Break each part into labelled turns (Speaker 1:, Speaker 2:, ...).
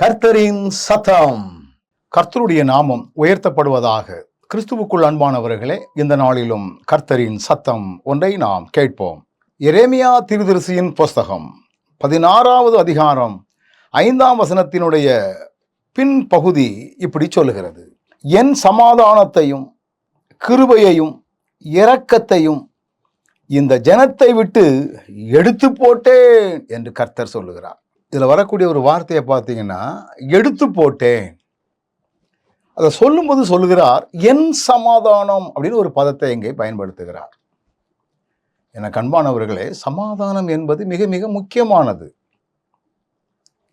Speaker 1: கர்த்தரின் சத்தம். கர்த்தருடைய நாமம் உயர்த்தப்படுவதாக. கிறிஸ்துவுக்குள் அன்பானவர்களே இந்த நாளிலும் கர்த்தரின் சத்தம் ஒன்றை நாம் கேட்போம். எரேமியா திருதரிசியின் புஸ்தகம் பதினாறாவது அதிகாரம் ஐந்தாம் வசனத்தினுடைய பின்பகுதி இப்படி சொல்லுகிறது. என் சமாதானத்தையும் கிருபையையும் இரக்கத்தையும் இந்த ஜனத்தை விட்டு எடுத்து போட்டேன் என்று கர்த்தர் சொல்லுகிறார். இதில் வரக்கூடிய ஒரு வார்த்தையை பார்த்தீங்கன்னா எடுத்து போட்டேன். அதை சொல்லும்போது சொல்லுகிறார் என் சமாதானம் அப்படின்னு ஒரு பதத்தை இங்கே பயன்படுத்துகிறார். என கண்பானவர்களே சமாதானம் என்பது மிக மிக முக்கியமானது.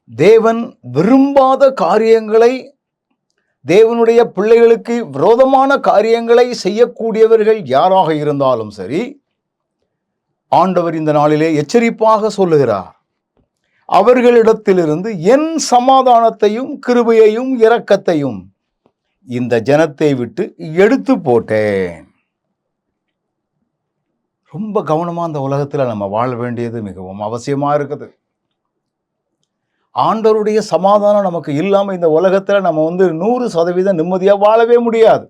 Speaker 1: தேவன் விரும்பாத காரியங்களை தேவனுடைய பிள்ளைகளுக்கு விரோதமான காரியங்களை செய்யக்கூடியவர்கள் யாராக இருந்தாலும் சரி ஆண்டவர் இந்த நாளிலே எச்சரிப்பாக சொல்லுகிறார். அவர்களிடத்திலிருந்து என் சமாதானத்தையும் கிருபையையும் இரக்கத்தையும் இந்த ஜனத்தை விட்டு எடுத்து போட்டேன். ரொம்ப கவனமாக அந்த உலகத்தில் நம்ம வாழ வேண்டியது மிகவும் அவசியமாக இருக்குது. ஆண்டவருடைய சமாதானம் நமக்கு இல்லாமல் இந்த உலகத்தில் நம்ம வந்து நூறு சதவீதம் நிம்மதியாக வாழவே முடியாது.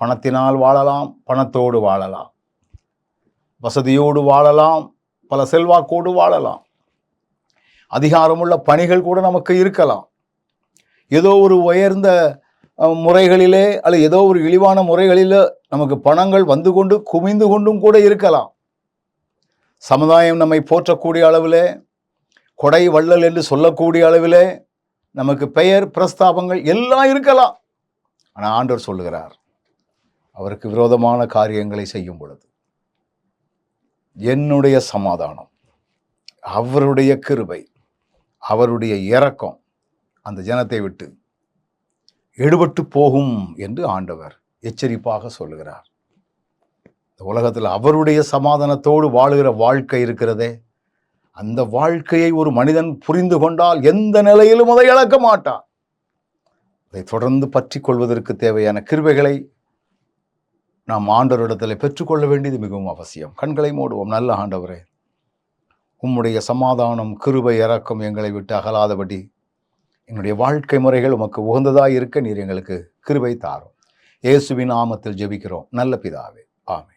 Speaker 1: பணத்தினால் வாழலாம் பணத்தோடு வாழலாம். வசதியோடு வாழலாம் பல செல்வாக்கோடு வாழலாம். அதிகாரமுள்ள பணிகள் கூட நமக்கு இருக்கலாம். ஏதோ ஒரு உயர்ந்த முறைகளிலே அல்லது ஏதோ ஒரு இழிவான முறைகளிலே நமக்கு பணங்கள் வந்து கொண்டு குமிந்து கொண்டும் கூட இருக்கலாம். சமுதாயம் நம்மை போற்றக்கூடிய அளவிலே கொடை வள்ளல் என்று சொல்லக்கூடிய அளவிலே நமக்கு பெயர் பிரஸ்தாபங்கள் எல்லாம் இருக்கலாம். ஆனால் ஆண்டவர் சொல்லுகிறார் அவருக்கு விரோதமான காரியங்களை செய்யும் பொழுது என்னுடைய சமாதானம் அவருடைய கிருபை அவருடைய இரக்கம் அந்த ஜனத்தை விட்டு எடுபட்டு போகும் என்று ஆண்டவர் எச்சரிப்பாக சொல்லுகிறார். இந்த உலகத்தில் அவருடைய சமாதானத்தோடு வாழுகிற வாழ்க்கை இருக்கிறதே. அந்த வாழ்க்கையை ஒரு மனிதன் புரிந்து கொண்டால் எந்த நிலையிலும் அதை இழக்க மாட்டான். அதை தொடர்ந்து பற்றி கொள்வதற்கு தேவையான கிருபைகளை நாம் ஆண்டவரிடத்தில் பெற்றுக்கொள்ள வேண்டியது மிகவும் அவசியம். கண்களை மூடுவோம். நல்ல ஆண்டவரே உம்முடைய சமாதானம் கிருபை இறக்கம் எங்களை விட்டு அகலாதபடி எங்களுடைய வாழ்க்கை முறைகள் உமக்கு உகந்ததாக இருக்க நீர் எங்களுக்கு கிருபை தாரும். இயேசுவின் நாமத்தில் ஜெபிக்கிறோம். நல்ல பிதாவே. ஆமே